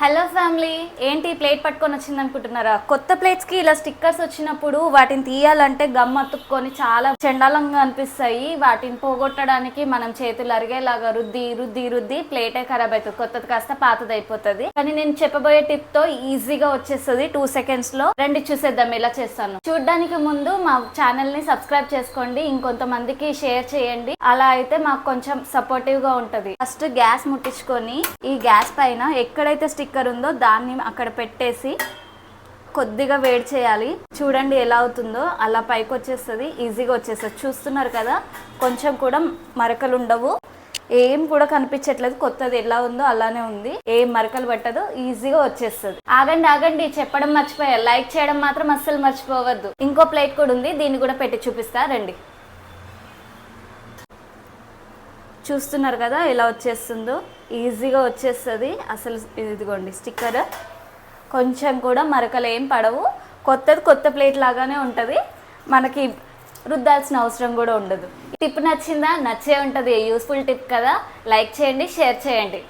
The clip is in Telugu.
హలో ఫ్యామిలీ ఏంటి ప్లేట్ పట్టుకొని వచ్చింది అనుకుంటున్నారా కొత్త ప్లేట్స్కి ఇలా స్టిక్కర్స్ వచ్చినప్పుడు వాటిని తీయాలంటే గమ్ అతుక్కొని చాలా చండాలంగా అనిపిస్తాయి. వాటిని పోగొట్టడానికి మనం చేతులు అరిగేలాగా రుద్ది రుద్ది రుద్ది ప్లేటే ఖరాబ్ అవుతుంది కొత్తది కాస్త పాతది అయిపోతుంది. కానీ నేను చెప్పబోయే టిప్తో ఈజీగా వచ్చేస్తుంది టూ సెకండ్స్లో. రండి చూసేద్దాం ఎలా చేస్తాను. చూడడానికి ముందు మా ఛానల్ని సబ్స్క్రైబ్ చేసుకోండి. ఇంకొంతమందికి షేర్ చేయండి. అలా అయితే మాకు కొంచెం సపోర్టివ్గా ఉంటది. ఫస్ట్ గ్యాస్ ముట్టించుకొని ఈ గ్యాస్ పైన ఎక్కడైతే స్టిక్కర్ ఉందో దాన్ని అక్కడ పెట్టేసి కొద్దిగా వేడి చేయాలి. చూడండి ఎలా అవుతుందో. అలా పైకి వచ్చేస్తుంది ఈజీగా వచ్చేస్తుంది. చూస్తున్నారు కదా కొంచెం కూడా మరకలు ఉండవు ఏం కూడా కనిపించట్లేదు. కొత్తది ఎలా ఉందో అలానే ఉంది. ఏం మరకలు పట్టదు ఈజీగా వచ్చేస్తుంది. ఆగండి ఆగండి చెప్పడం మర్చిపోయా. లైక్ చేయడం మాత్రం అస్సలు మర్చిపోవద్దు. ఇంకో ప్లేట్ కూడా ఉంది. దీన్ని కూడా పెట్టి చూపిస్తా. రండి. చూస్తున్నారు కదా ఎలా వచ్చేస్తుందో. ఈజీగా వచ్చేస్తుంది. అసలు ఇదిగోండి స్టిక్కర్ కొంచెం కూడా మరకలు ఏం పడవు. కొత్తది కొత్త ప్లేట్ లాగానే ఉంటుంది. మనకి రుద్దాల్సిన అవసరం కూడా ఉండదు. టిప్ నచ్చిందా? నచ్చే ఉంటుంది. యూస్ఫుల్ టిప్ కదా? లైక్ చేయండి షేర్ చేయండి.